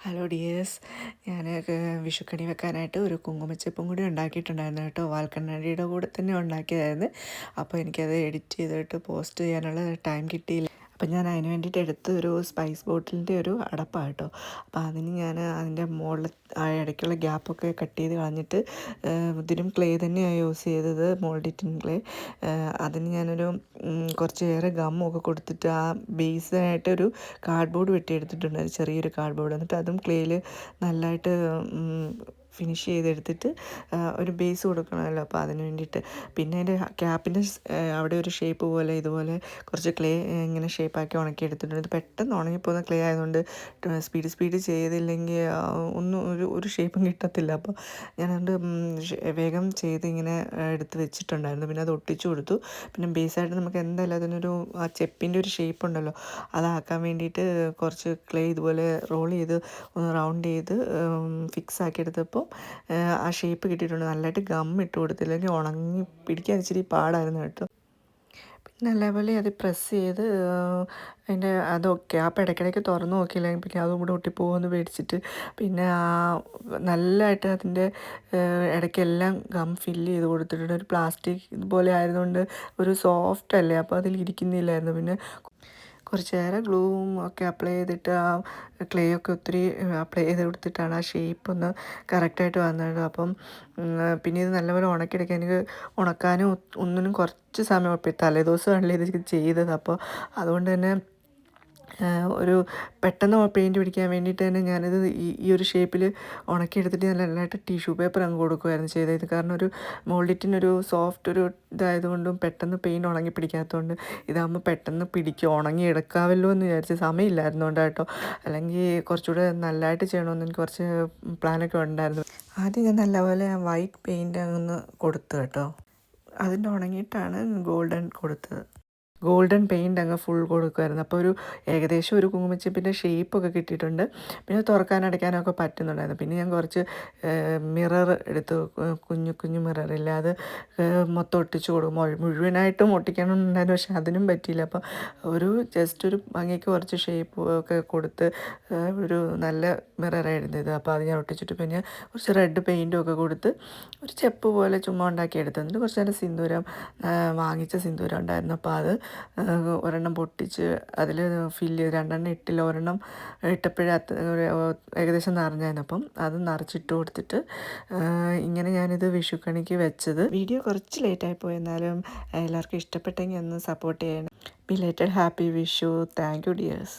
Hello dears ഞാൻ വിഷുക്കണി വെക്കാനായിട്ട് ഒരു കുങ്കുമച്ചപ്പും കൂടി ഉണ്ടാക്കിയിട്ടുണ്ടായിരുന്നു കേട്ടോ. വാൽക്കണ്ണാടിയുടെ കൂടെ തന്നെ ഉണ്ടാക്കിയതായിരുന്നു. അപ്പോൾ എനിക്കത് എഡിറ്റ് ചെയ്തിട്ട് പോസ്റ്റ് ചെയ്യാനുള്ള ടൈം കിട്ടിയില്ല. അപ്പം ഞാൻ അതിന് വേണ്ടിയിട്ട് എടുത്ത ഒരു സ്പൈസ് ബോട്ടിലിന്റെ ഒരു അടപ്പാണ് കേട്ടോ. അപ്പോൾ അതിന് ഞാൻ അതിന്റെ മുകളിൽ ഇടയ്ക്കുള്ള ഗ്യാപ്പൊക്കെ കട്ട് ചെയ്ത് കളഞ്ഞിട്ട് ഇതിനും ക്ലേ തന്നെയാണ് യൂസ് ചെയ്തത് മോൾഡിറ്റിൻ ക്ലേ അതിന് ഞാനൊരു കുറച്ചേറെ ഗമ്മൊക്കെ കൊടുത്തിട്ട് ആ ബേസിനായിട്ട് ഒരു കാർഡ്ബോർഡ് വെട്ടിയെടുത്തിട്ടുണ്ട്. ചെറിയൊരു കാർഡ്ബോർഡ് എന്നിട്ട് അതും ക്ലേയിൽ നല്ലതായിട്ട് ഫിനിഷ് ചെയ്തെടുത്തിട്ട് ഒരു ബേസ് കൊടുക്കണമല്ലോ. അപ്പോൾ അതിന് വേണ്ടിയിട്ട്. പിന്നെ അതിന്റെ ക്യാപ്പിന്റെ അവിടെ ഒരു ഷേപ്പ് പോലെ ഇതുപോലെ കുറച്ച് ക്ലേ ഇങ്ങനെ ഷേപ്പാക്കി ഉണക്കി എടുത്തിട്ടുണ്ട്. പെട്ടെന്ന് ഉണങ്ങിപ്പോകുന്ന ക്ലേ ആയതുകൊണ്ട് സ്പീഡ് സ്പീഡ് ചെയ്തില്ലെങ്കിൽ ഒന്നും ഒരു ഒരു ഷേപ്പും കിട്ടത്തില്ല. അപ്പോൾ ഞാൻ ഞാനതുകൊണ്ട് വേഗം ചെയ്ത് ഇങ്ങനെ എടുത്ത് വെച്ചിട്ടുണ്ടായിരുന്നു. പിന്നെ അത് ഒട്ടിച്ചു കൊടുത്തു. പിന്നെ ബേസായിട്ട് നമുക്ക് എന്തായാലും അതിനൊരു ആ ചെപ്പിന്റെ ഒരു ഷേപ്പ് ഉണ്ടല്ലോ. അതാക്കാൻ വേണ്ടിയിട്ട് കുറച്ച് ക്ലേ ഇതുപോലെ റോൾ ചെയ്ത് ഒന്ന് റൗണ്ട് ചെയ്ത് ഫിക്സ് ആക്കി എടുത്തപ്പോൾ ആ ഷേപ്പ് കിട്ടിയിട്ടുണ്ട്. നല്ലതായിട്ട് ഗം ഇട്ട് കൊടുത്തില്ലെങ്കിൽ ഉണങ്ങി പിടിക്കാൻ ഇച്ചിരി പാടായിരുന്നു കേട്ടോ. പിന്നെ നല്ലപോലെ അത് പ്രസ് ചെയ്ത് അതിന്റെ അതൊക്കെ ആ പിടക്കിടയ്ക്ക് തുറന്നു നോക്കിയില്ലെങ്കിൽ പിന്നെ അതും കൂടെ ഒട്ടിപ്പോകുമെന്ന് പേടിച്ചിട്ട് പിന്നെ ആ നല്ലതായിട്ട് അതിന്റെ ഇടയ്ക്കെല്ലാം ഗം ഫില്ല് ചെയ്ത് കൊടുത്തിട്ടുണ്ട്. ഒരു പ്ലാസ്റ്റിക് ഇതുപോലെ ആയതുകൊണ്ട് ഒരു സോഫ്റ്റ് അല്ലേ? അപ്പോൾ അതിൽ ഇരിക്കുന്നില്ലായിരുന്നു. പിന്നെ കുറച്ച് നേരം ഗ്ലൂവും ഒക്കെ അപ്ലൈ ചെയ്തിട്ട് ആ ക്ലേ ഒക്കെ ഒത്തിരി അപ്ലൈ ചെയ്ത് കൊടുത്തിട്ടാണ് ആ ഷേപ്പ് ഒന്ന് കറക്റ്റായിട്ട് വന്നത്. അപ്പം പിന്നെ ഇത് നല്ലപോലെ ഉണക്കിയെടുക്കാൻ എനിക്ക് ഉണക്കാനും ഒന്നിനും കുറച്ച് സമയം തലേദിവസമാണല്ലോ ഇത് ചെയ്തത്. അപ്പോൾ അതുകൊണ്ട് തന്നെ ഒരു പെട്ടെന്ന് പെയിന്റ് പിടിക്കാൻ വേണ്ടിയിട്ട് തന്നെ ഞാനിത് ഈ ഒരു ഷേപ്പിൽ ഉണക്കിയെടുത്തിട്ട് ഞാൻ നല്ലതായിട്ട് ടിഷ്യൂ പേപ്പർ അങ്ങ് കൊടുക്കുമായിരുന്നു ചെയ്തത്. കാരണം ഒരു മോൾഡിറ്റിനൊരു സോഫ്റ്റ് ഒരു ഇതായതുകൊണ്ടും പെട്ടെന്ന് പെയിന്റ് ഉണങ്ങി പിടിക്കാത്തതുകൊണ്ട് ഇതാകുമ്പോൾ പെട്ടെന്ന് പിടിക്കും ഉണങ്ങി എടുക്കാമല്ലോ എന്ന് വിചാരിച്ച് സമയമില്ലായിരുന്നുകൊണ്ട് കേട്ടോ. അല്ലെങ്കിൽ കുറച്ചുകൂടെ നല്ലതായിട്ട് ചെയ്യണമെന്ന് എനിക്ക് കുറച്ച് പ്ലാനൊക്കെ ഉണ്ടായിരുന്നു. ആദ്യം ഞാൻ നല്ലപോലെ വൈറ്റ് പെയിന്റ് അങ്ങ് കൊടുത്തു കേട്ടോ. അതിന്റെ ഉണങ്ങിയിട്ടാണ് ഗോൾഡൻ കൊടുത്തത്. ഗോൾഡൻ പെയിന്റ് അങ്ങ് ഫുൾ കൊടുക്കുമായിരുന്നു അപ്പോൾ ഒരു ഏകദേശം ഒരു കുങ്കുമച്ചിപ്പിന്റെ ഷേപ്പൊക്കെ കിട്ടിയിട്ടുണ്ട്. പിന്നെ തുറക്കാൻ അടയ്ക്കാനൊക്കെ പറ്റുന്നുണ്ടായിരുന്നു. പിന്നെ ഞാൻ കുറച്ച് മിറർ എടുത്ത് കുഞ്ഞു കുഞ്ഞു മിററില്ല അത് മൊത്തം ഒട്ടിച്ച് കൊടുക്കും. മുഴുവനായിട്ടും ഒട്ടിക്കണമെന്നുണ്ടായിരുന്നു പക്ഷെ അതിനും പറ്റിയില്ല. അപ്പോൾ ഒരു ജസ്റ്റ് ഒരു ഭംഗിക്ക് കുറച്ച് ഷേപ്പ് ഒക്കെ കൊടുത്ത് ഒരു നല്ല മിററായിരുന്നു ഇത്. അപ്പോൾ അത് ഞാൻ ഒട്ടിച്ചിട്ട് പിന്നെ കുറച്ച് റെഡ് പെയിന്റും ഒക്കെ കൊടുത്ത് ഒരു ചെപ്പ് പോലെ ചുമ്മാ ഉണ്ടാക്കി എടുത്തിട്ട് കുറച്ച് നേരം സിന്ദൂരം വാങ്ങിച്ച സിന്ദൂരം ഉണ്ടായിരുന്നു. അപ്പോൾ അത് ഒരെണ്ണം പൊട്ടിച്ച് അതിൽ ഫില്ല് ചെയ്ത് രണ്ടെണ്ണം ഇട്ടില്ല. ഒരെണ്ണം ഇട്ടപ്പോഴേ ഏകദേശം നിറഞ്ഞായിരുന്നു. അപ്പം അത് നിറച്ചിട്ട് കൊടുത്തിട്ട് ഇങ്ങനെ ഞാനിത് വിഷുക്കണിക്ക് വെച്ചത്. വീഡിയോ കുറച്ച് ലേറ്റായി പോയി. എന്നാലും എല്ലാവർക്കും ഇഷ്ടപ്പെട്ടെങ്കിൽ ഒന്ന് സപ്പോർട്ട് ചെയ്യണം. Belated happy Vishu thank you dears